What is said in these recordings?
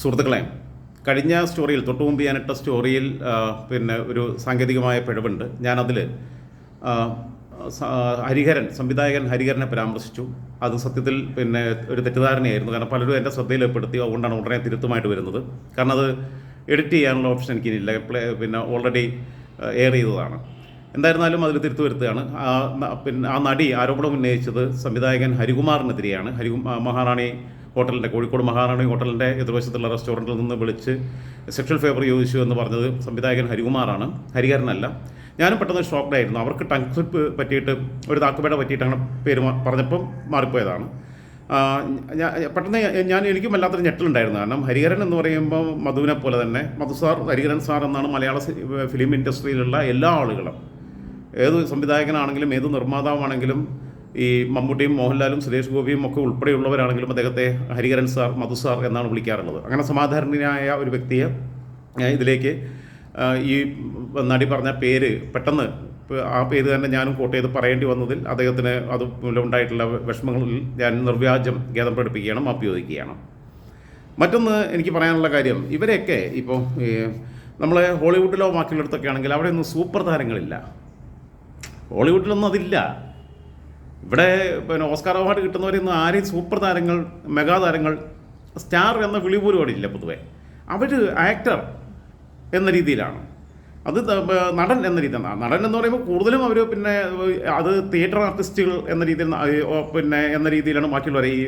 സുഹൃത്തുക്കളെ കഴിഞ്ഞ സ്റ്റോറിയിൽ തൊട്ടു മുമ്പ് ഞാനിട്ട സ്റ്റോറിയിൽ പിന്നെ ഒരു സാങ്കേതികമായ പിഴവുണ്ട്. ഞാനതിൽ ഹരിഹരൻ സംവിധായകൻ ഹരിഹരനെ പരാമർശിച്ചു. അത് സത്യത്തിൽ പിന്നെ ഒരു തെറ്റിദ്ധാരണയായിരുന്നു. കാരണം പലരും എന്റെ ശ്രദ്ധയിൽപ്പെടുത്തി അതുകൊണ്ടാണ് ഉടനെ തിരുത്തുമായിട്ട് വരുന്നത്. കാരണം അത് എഡിറ്റ് ചെയ്യാനുള്ള ഓപ്ഷൻ എനിക്കിനില്ല പ്ലേ പിന്നെ ഓൾറെഡി എയർ ചെയ്തതാണ്. എന്തായിരുന്നാലും അതിൽ തിരുത്തു വരുത്തുകയാണ്. പിന്നെ ആ നടി ആരോപണം ഉന്നയിച്ചത് സംവിധായകൻ ഹരികുമാറിനെതിരെയാണ്. ഹരികു മഹാറാണി ഹോട്ടലിന്റെ കോഴിക്കോട് മഹാറാണി ഹോട്ടലിന്റെ എതിർവശത്തുള്ള റെസ്റ്റോറന്റിൽ നിന്ന് വിളിച്ച് സെക്ഷൽ ഫേവർ ചോദിച്ചു എന്ന് പറഞ്ഞത് സംവിധായകൻ ഹരികുമാറാണ്. ഹരിഹരനല്ല ഞാനും പെട്ടെന്ന് ഷോക്ക്ഡ് ആയിരുന്നു. അവർക്ക് ടങ് സ്ലിപ്പ് പറ്റിയിട്ട് ഒരു താക്കുപേട പറ്റിയിട്ടാണ് പേര് മാ- പറഞ്ഞപ്പം മാറിപ്പോയതാണ്. പെട്ടെന്ന് ഞാൻ എനിക്കും വല്ലാത്തൊരു ഞെട്ടലുണ്ടായിരുന്നു. കാരണം ഹരിഹരൻ എന്ന് പറയുമ്പോൾ മധുവിനെ പോലെ തന്നെ മധു സാർ ഹരിഹരൻ സാർ എന്നാണ് മലയാള ഫിലിം ഇൻഡസ്ട്രിയിലുള്ള എല്ലാ ആളുകളും. ഏത് സംവിധായകനാണെങ്കിലും ഏത് നിർമ്മാതാവാണെങ്കിലും ഈ മമ്മൂട്ടിയും മോഹൻലാലും സുരേഷ് ഗോപിയും ഒക്കെ ഉൾപ്പെടെയുള്ളവരാണെങ്കിലും അദ്ദേഹത്തെ ഹരിഹരൻ സാർ മധു സാർ എന്നാണ് വിളിക്കാറുള്ളത്. അങ്ങനെ സമാധാനനായ ഒരു വ്യക്തിയെ ഇതിലേക്ക് ഈ നടി പറഞ്ഞ പേര് പെട്ടെന്ന് ആ പേര് തന്നെ ഞാനും കോട്ട് ചെയ്ത് പറയേണ്ടി വന്നതിൽ അദ്ദേഹത്തിന് അത് മൂലമുണ്ടായിട്ടുള്ള വിഷമങ്ങളിൽ ഞാൻ നിർവ്യാജം ഖേദം പ്രകടിപ്പിക്കുകയാണ് മാപ്പ് ചോദിക്കുകയാണ്. മറ്റൊന്ന് എനിക്ക് പറയാനുള്ള കാര്യം ഇവരെയൊക്കെ ഇപ്പോൾ നമ്മളെ ഹോളിവുഡിലോ ബാക്കിയുള്ളിടത്തൊക്കെ ആണെങ്കിൽ അവിടെ ഒന്നും സൂപ്പർ താരങ്ങളില്ല. ഹോളിവുഡിലൊന്നും അതില്ല. ഇവിടെ പിന്നെ ഓസ്കാർ അവാർഡ് കിട്ടുന്നവരിന്ന് ആരെയും സൂപ്പർ താരങ്ങൾ മെഗാ താരങ്ങൾ സ്റ്റാർ എന്ന വിളി പോലും അവിടെ ഇല്ല പൊതുവെ. അവർ ആക്ടർ എന്ന രീതിയിലാണ്. അത് നടൻ എന്ന രീതിയിലാണ് നടൻ എന്ന് പറയുമ്പോൾ കൂടുതലും അവർ പിന്നെ അത് തിയേറ്റർ ആർട്ടിസ്റ്റുകൾ എന്ന രീതിയിൽ പിന്നെ എന്ന രീതിയിലാണ് ബാക്കിയുള്ളവരെ ഈ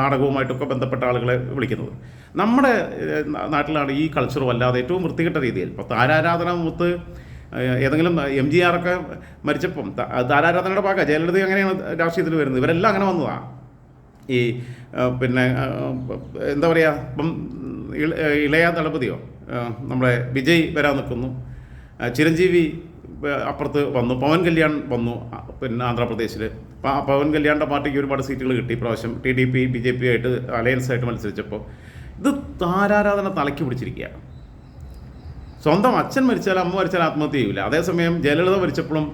നാടകവുമായിട്ടൊക്കെ ബന്ധപ്പെട്ട ആളുകളെ വിളിക്കുന്നത്. നമ്മുടെ നാട്ടിലാണ് ഈ കൾച്ചർ വല്ലാതെ ഏറ്റവും വൃത്തികെട്ട രീതിയിൽ. ഇപ്പോൾ താരാരാധന മുത്ത് ഏതെങ്കിലും എം ജി ആർ ഒക്കെ മരിച്ചപ്പം താരാരാധനയുടെ ഭാഗം ജയലളിത അങ്ങനെയാണ് രാഷ്ട്രീയത്തിൽ വരുന്നത്? ഇവരെല്ലാം അങ്ങനെ വന്നതാണ് ഈ പിന്നെ എന്താ പറയുക ഇപ്പം ഇളയ ദളപതിയോ നമ്മുടെ വിജയ് വരാൻ നിൽക്കുന്നു. ചിരഞ്ജീവി അപ്പുറത്ത് വന്നു. പവൻ കല്യാൺ വന്നു പിന്നെ ആന്ധ്രാപ്രദേശിൽ. പവൻ കല്യാണിന്റെ പാർട്ടിക്ക് ഒരുപാട് സീറ്റുകൾ കിട്ടി പ്രാവശ്യം. T D P B J P ആയിട്ട് അലയൻസ് ആയിട്ട് മത്സരിച്ചപ്പോൾ. ഇത് താരാരാധന തലയ്ക്ക് പിടിച്ചിരിക്കുകയാണ് സ്വന്തം അച്ഛൻ മരിച്ചാൽ അമ്മ മരിച്ചാൽ ആത്മഹത്യ ചെയ്യില്ല അതേസമയം ജയലളിത മരിച്ചപ്പോഴും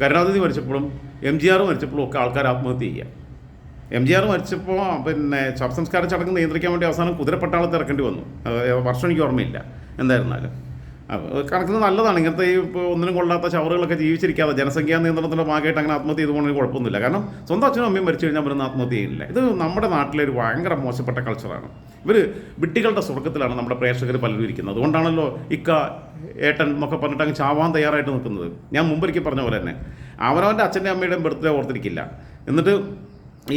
കരുണാനിധി മരിച്ചപ്പോഴും എം ജി ആർ മരിച്ചപ്പോഴും ഒക്കെ ആൾക്കാർ ആത്മഹത്യ ചെയ്യുക. എം ജി ആർ മരിച്ചപ്പോൾ പിന്നെ ശവസംസ്കാര ചടങ്ങ് നിയന്ത്രിക്കാൻ വേണ്ടി അവസാനം കുതിരപ്പട്ടാളത്ത് ഇറക്കേണ്ടി വന്നു. വർഷം എനിക്ക് ഓർമ്മയില്ല. എന്തായിരുന്നാലും. കണക്കിന് നല്ലതാണ്. ഇങ്ങനത്തെ ഈ ഒന്നിനും കൊള്ളാത്ത ചവറുകളൊക്കെ ജീവിച്ചിരിക്കാതെ ജനസംഖ്യാ നിയന്ത്രണത്തിന്റെ ഭാഗമായിട്ട് അങ്ങനെ ആത്മഹത്യ ചെയ്ത് പോകണമെങ്കിൽ കുഴപ്പമൊന്നുമില്ല. കാരണം സ്വന്തം അച്ഛനും അമ്മയും മരിച്ചു കഴിഞ്ഞാൽ അവരൊന്നും ആത്മഹത്യ ചെയ്യുന്നില്ല ഇത് നമ്മുടെ നാട്ടിലെ ഒരു ഭയങ്കര മോശപ്പെട്ട കൾച്ചറാണ് ഇവർ വിട്ടികളുടെ സ്വർഗത്തിലാണ് നമ്മുടെ പ്രേക്ഷകർ പലരും ഇരിക്കുന്നത്. അതുകൊണ്ടാണല്ലോ ഇക്ക ഏട്ടൻ എന്നൊക്കെ പറഞ്ഞിട്ട് അങ്ങ് ചാവാൻ തയ്യാറായിട്ട് നിൽക്കുന്നത്. ഞാൻ മുമ്പൊരിക്കൽ പറഞ്ഞ പോലെ തന്നെ അവനവന്റെ അച്ഛന്റെ അമ്മയുടെയും ബർത്ത്ഡേ ഓർത്തിരിക്കില്ല. എന്നിട്ട്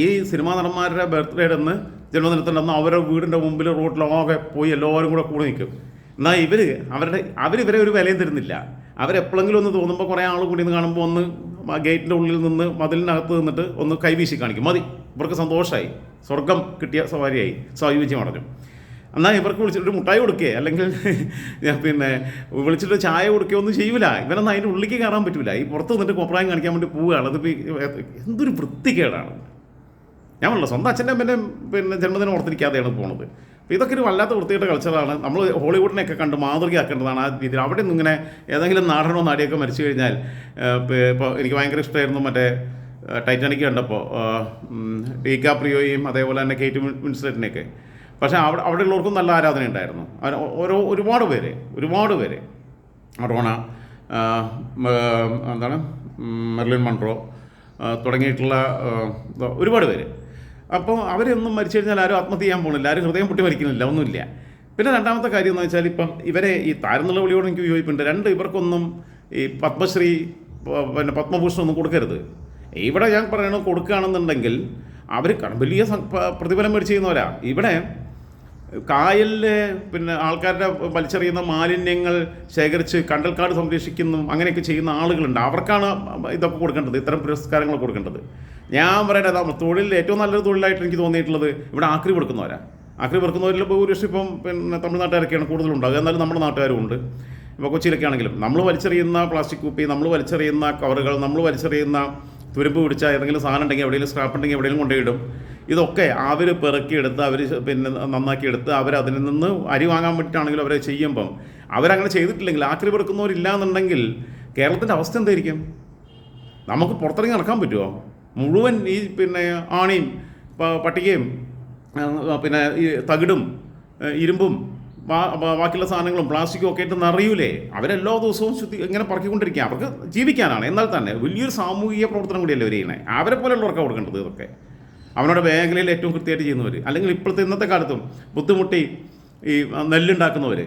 ഈ സിനിമാ നടന്മാരുടെ ബർത്ത്ഡേ എന്ന് ജന്മദിനത്തിന്റെ അന്ന് അവരുടെ വീടിന്റെ മുമ്പിൽ റോഡിലാകെ പോയി എല്ലാവരും കൂടെ കൂടി നിൽക്കും. എന്നാൽ ഇവർ അവരുടെ അവരിവരെ ഒരു വിലയും തരുന്നില്ല. അവരെപ്പോഴെങ്കിലും ഒന്ന് തോന്നുമ്പോൾ കുറേ ആൾ കൂടി നിന്ന് കാണുമ്പോൾ ഒന്ന് ഗേറ്റിന്റെ ഉള്ളിൽ നിന്ന് മതിലിനകത്ത് നിന്നിട്ട് ഒന്ന് കൈവീശി കാണിക്കും. മതി. ഇവർക്ക് സന്തോഷമായി സ്വർഗം കിട്ടിയ സവാരിയായി. സായുജ്യം അടഞ്ഞു എന്നാൽ ഇവർക്ക് വിളിച്ചിട്ട് മുട്ടായി കൊടുക്കുക അല്ലെങ്കിൽ പിന്നെ വിളിച്ചിട്ട് ചായ കൊടുക്കുകയോ ഒന്നും ചെയ്യൂല. ഇവനൊന്നും അതിന്റെ ഉള്ളിലേക്ക് കയറാൻ പറ്റൂല. ഈ പുറത്ത് നിന്നിട്ട് കോപ്രായം കാണിക്കാൻ വേണ്ടി പോവുകയാണ്. അതിപ്പോൾ എന്തൊരു വൃത്തികേടാണ്. ഞാൻ പറഞ്ഞല്ലോ സ്വന്തം അച്ഛന്റെ അമ്മന്റെ പിന്നെ ജന്മദിനം ഓർത്തിരിക്കാതെയാണ് പോണത്. അപ്പോൾ ഇതൊക്കെ ഒരു വല്ലാത്ത വൃത്തികെട്ട കൾച്ചറാണ് നമ്മൾ ഹോളിവുഡിനെയൊക്കെ കണ്ട് മാതൃകയാക്കേണ്ടതാണ് ആ രീതിയിൽ. അവിടെ നിന്ന് ഇങ്ങനെ ഏതെങ്കിലും നാടനോ നാടിയൊക്കെ മരിച്ചു കഴിഞ്ഞാൽ ഇപ്പോൾ എനിക്ക് ഭയങ്കര ഇഷ്ടമായിരുന്നു മറ്റേ ടൈറ്റാനിക് കണ്ടപ്പോൾ ഡി കാപ്രിയോയും അതേപോലെ തന്നെ കേറ്റ് മിൻസ്ലറ്റിനെയൊക്കെ പക്ഷേ അവിടെ അവിടെ ഉള്ളവർക്കും നല്ല ആരാധന ഉണ്ടായിരുന്നു. ഓരോ ഒരുപാട് പേര് ഒരുപാട് പേര്. റോണ എന്താണ് മെർലിൻ മൺട്രോ തുടങ്ങിയിട്ടുള്ള ഒരുപാട് പേര്. അപ്പോൾ അവരൊന്നും മരിച്ചു കഴിഞ്ഞാൽ ആരും ആത്മഹത്യ ചെയ്യാൻ പോകുന്നില്ല ആരും ഹൃദയം പൊട്ടി മരിക്കുന്നില്ല. ഒന്നുമില്ല. പിന്നെ രണ്ടാമത്തെ കാര്യം എന്ന് വെച്ചാൽ ഇപ്പം ഇവരെ ഈ താരനുള്ള വിളിയോട് എനിക്ക് യോജിപ്പുണ്ട്. രണ്ട് ഇവർക്കൊന്നും ഈ പത്മശ്രീ പിന്നെ പത്മഭൂഷൺ ഒന്നും കൊടുക്കരുത്. ഇവിടെ ഞാൻ പറയണത് കൊടുക്കുകയാണെന്നുണ്ടെങ്കിൽ അവർ വലിയ പ്രതിഫലം മേടിച്ച് ചെയ്യുന്നവരാ. ഇവിടെ കായലിലെ പിന്നെ ആൾക്കാരുടെ വലിച്ചെറിയുന്ന മാലിന്യങ്ങൾ ശേഖരിച്ച് കണ്ടൽക്കാട് സംരക്ഷിക്കുന്നു അങ്ങനെയൊക്കെ ചെയ്യുന്ന ആളുകളുണ്ട്. അവർക്കാണ് ഇതൊക്കെ കൊടുക്കേണ്ടത്. ഇത്തരം പുരസ്കാരങ്ങൾ കൊടുക്കേണ്ടത്. ഞാൻ പറയട്ടെ തൊഴിൽ ഏറ്റവും നല്ലൊരു തൊഴിലായിട്ട് എനിക്ക് തോന്നിയിട്ടുള്ളത് ഇവിടെ ആക്രി കൊടുക്കുന്നവരാ ആക്രി കൊടുക്കുന്നവരിൽ ഭൂരിപക്ഷം ഇപ്പം പിന്നെ തമിഴ്നാട്ടുകാരൊക്കെയാണ് കൂടുതലുണ്ടാകുക എന്നാലും നമ്മുടെ നാട്ടുകാരും ഉണ്ട്. ഇപ്പോൾ കൊച്ചിയിലൊക്കെ ആണെങ്കിലും നമ്മൾ വലിച്ചെറിയുന്ന പ്ലാസ്റ്റിക് കുപ്പി നമ്മൾ വലിച്ചെറിയുന്ന കവറുകൾ നമ്മൾ വലിച്ചെറിയുന്ന തുരുമ്പ് പിടിച്ച ഏതെങ്കിലും സാധനം ഉണ്ടെങ്കിൽ എവിടെയെങ്കിലും സ്ക്രാപ്പ് ഉണ്ടെങ്കിൽ എവിടെയെങ്കിലും കൊണ്ടുപോയിടും. ഇതൊക്കെ അവർ പെറുക്കിയെടുത്ത് അവർ പിന്നെ നന്നാക്കിയെടുത്ത് അവർ അതിൽ നിന്ന് അരി വാങ്ങാൻ വേണ്ടിയിട്ടാണെങ്കിലും അവരെ ചെയ്യുമ്പം അവരങ്ങനെ ചെയ്തിട്ടില്ലെങ്കിൽ ആക്രി പെറുക്കുന്നവരില്ല എന്നുണ്ടെങ്കിൽ കേരളത്തിന്റെ അവസ്ഥ എന്തായിരിക്കും? നമുക്ക് പുറത്തിറങ്ങി നടക്കാൻ പറ്റുമോ? മുഴുവൻ ഈ പിന്നെ ആണിയും പട്ടികയും പിന്നെ ഈ തകിടും ഇരുമ്പും ബാക്കിയുള്ള സാധനങ്ങളും പ്ലാസ്റ്റിക്കും ഒക്കെ ആയിട്ട് നിറയൂലേ അവരെല്ലാ ദിവസവും ശുദ്ധി ഇങ്ങനെ പറക്കിക്കൊണ്ടിരിക്കുക. അവർക്ക് ജീവിക്കാനാണ്. എന്നാൽ തന്നെ വലിയൊരു സാമൂഹിക പ്രവർത്തനം കൂടിയല്ലേ അവർ ചെയ്യണേ അവരെ പോലെയുള്ളവർക്ക് കൊടുക്കേണ്ടത് ഇതൊക്കെ. അവനോട് മേഖലയിൽ ഏറ്റവും കൃത്യമായിട്ട് ചെയ്യുന്നവർ അല്ലെങ്കിൽ ഇപ്പോഴത്തെ ഇന്നത്തെ കാലത്തും ബുദ്ധിമുട്ടി ഈ നെല്ലുണ്ടാക്കുന്നവർ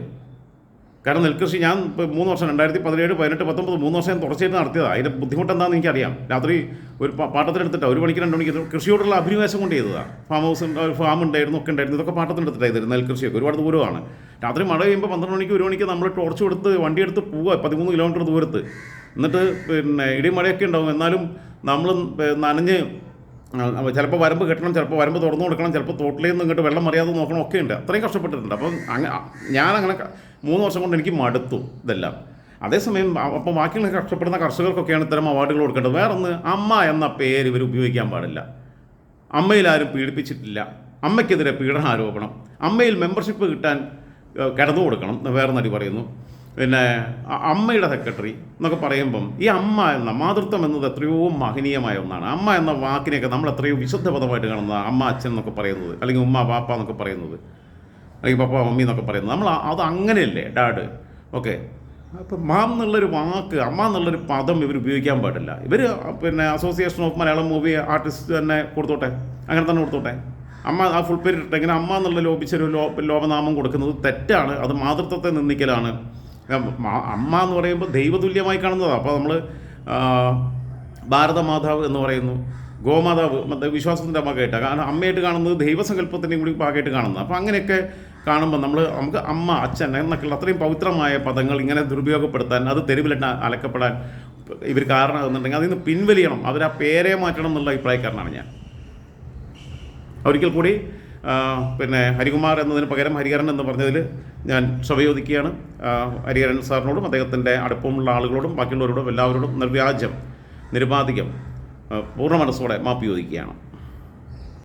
കാരണം നെൽകൃഷി ഞാൻ ഇപ്പോൾ മൂന്ന് വർഷം രണ്ടായിരത്തി പതിനേഴ് പതിനെട്ട് പത്തൊമ്പത് മൂന്ന് വർഷം ഞാൻ തുടർച്ചയായിട്ട് നടത്തിയതാണ് അതിന്റെ ബുദ്ധിമുട്ട് എന്താണെന്ന് എനിക്കറിയാം. രാത്രി ഒരു പാട്ടത്തിനെടുത്തിട്ട് ഒരു മണിക്ക് രണ്ട് മണിക്ക് കൃഷിയോടുള്ള അഭിനിവേശം കൊണ്ട് ചെയ്തതാണ് ഫാം ഹൗസ് ഫാം ഉണ്ടായിരുന്നു ഒക്കെ ഉണ്ടായിരുന്നു. ഇതൊക്കെ പാട്ടത്തിനെടുത്തിട്ടാണ് ചെയ്തത് നെൽകൃഷിയൊക്കെ. ഒരുപാട് ദൂരമാണ്. രാത്രി മഴ പെയ്യുമ്പോൾ പന്ത്രണ്ട് മണിക്ക് ഒരു മണിക്ക് നമ്മൾ ടോർച്ച് കൊടുത്ത് വണ്ടി എടുത്ത് പോവുക പതിമൂന്ന് കിലോമീറ്റർ ദൂരത്ത്. എന്നിട്ട് പിന്നെ ഇടി മഴയൊക്കെ ഉണ്ടാവും. എന്നാലും നമ്മൾ നനഞ്ഞ് ചിലപ്പോൾ വരമ്പ് കെട്ടണം ചിലപ്പോൾ വരമ്പ് തുറന്നു കൊടുക്കണം ചിലപ്പോൾ തോട്ടിലേന്ന് ഇങ്ങോട്ട് വെള്ളം മറിയാതെ നോക്കണം ഒക്കെ ഉണ്ട്. അത്രയും കഷ്ടപ്പെട്ടിട്ടുണ്ട്. അപ്പം അങ്ങനെ ഞാനങ്ങനെ ക- മൂന്ന് വർഷം കൊണ്ട് എനിക്ക് മടുത്തു ഇതെല്ലാം. അതേസമയം അപ്പോൾ ബാക്കിയുള്ള കഷ്ടപ്പെടുന്ന കർഷകർക്കൊക്കെയാണ് ഇത്തരം അവാർഡുകൾ കൊടുക്കേണ്ടത്. വേറൊന്ന് അമ്മ എന്ന പേര് ഇവർ ഉപയോഗിക്കാൻ പാടില്ല. അമ്മയിൽ ആരും പീഡിപ്പിച്ചിട്ടില്ല. അമ്മയ്ക്കെതിരെ പീഡന ആരോപണം. അമ്മയിൽ മെമ്പർഷിപ്പ് കിട്ടാൻ കിടന്നു കൊടുക്കണം വേറെ നടി പറയുന്നു. പിന്നെ അമ്മയുടെ സെക്രട്ടറി എന്നൊക്കെ പറയുമ്പം ഈ അമ്മ എന്ന മാതൃത്വം എന്നത് എത്രയോ മഹനീയമായ ഒന്നാണ്. അമ്മ എന്ന വാക്കിനെയൊക്കെ നമ്മൾ എത്രയോ വിശുദ്ധ പദമായിട്ട് കാണുന്നത് അമ്മ അച്ഛൻ എന്നൊക്കെ പറയുന്നത്. അല്ലെങ്കിൽ ഉമ്മ പാപ്പ എന്നൊക്കെ പറയുന്നത്. അല്ലെങ്കിൽ പപ്പ മമ്മി എന്നൊക്കെ പറയുന്നത്. നമ്മൾ അത് അങ്ങനെയല്ലേ ഡാഡ്? ഓക്കെ. അപ്പം മാം എന്നുള്ളൊരു വാക്ക് അമ്മ എന്നുള്ളൊരു പദം ഇവർ ഉപയോഗിക്കാൻ പാടില്ല. ഇവർ പിന്നെ association of Malayalam movie artist തന്നെ കൊടുത്തോട്ടെ? അങ്ങനെ തന്നെ കൊടുത്തോട്ടെ? അമ്മ ആ ഫുൾ പേര് ഇട്ട് ഇങ്ങനെ അമ്മ എന്നുള്ള ലോപിച്ചൊരു ലോ ലോകനാമം കൊടുക്കുന്നത് തെറ്റാണ്. അത് മാതൃത്വത്തെ നിന്ദിക്കലാണ്. അമ്മ എന്ന് പറയുമ്പോൾ ദൈവതുല്യമായി കാണുന്നതാണ് അപ്പോൾ നമ്മൾ ഭാരതമാതാവ് എന്ന് പറയുന്നു. ഗോമാതാവ് വിശ്വാസത്തിന്റെ ഭാഗമായിട്ടാണ് കാരണം അമ്മയായിട്ട് കാണുന്നത് ദൈവസങ്കല്പത്തിന്റെയും കൂടി ഭാഗമായിട്ട് കാണുന്നത്. അപ്പോൾ അങ്ങനെയൊക്കെ കാണുമ്പോൾ നമ്മൾ നമുക്ക് അമ്മ അച്ഛൻ എന്നൊക്കെയുള്ള അത്രയും പവിത്രമായ പദങ്ങൾ ഇങ്ങനെ ദുരുപയോഗപ്പെടുത്താൻ അത് തെരുവിലിട്ട് അലക്കപ്പെടാൻ ഇവർ കാരണമാകുന്നുണ്ടെങ്കിൽ അതിൽ നിന്ന് പിൻവലിയണം. അവർ ആ പേരെ മാറ്റണം എന്നുള്ള അഭിപ്രായക്കാരനാണ് ഞാൻ. ഒരിക്കൽ കൂടി പിന്നെ ഹരികുമാർ എന്നതിന് പകരം ഹരിഹരൻ എന്ന് പറഞ്ഞതിൽ ഞാൻ ശവയോധിക്കുകയാണ് ഹരിഹരൻ സാറിനോടും അദ്ദേഹത്തിന്റെ അടുപ്പമുള്ള ആളുകളോടും ബാക്കിയുള്ളവരോടും എല്ലാവരോടും നിർവ്യാജം നിരുപാധികം പൂർണ മനസ്സോടെ മാപ്പ് ചോദിക്കുകയാണ്.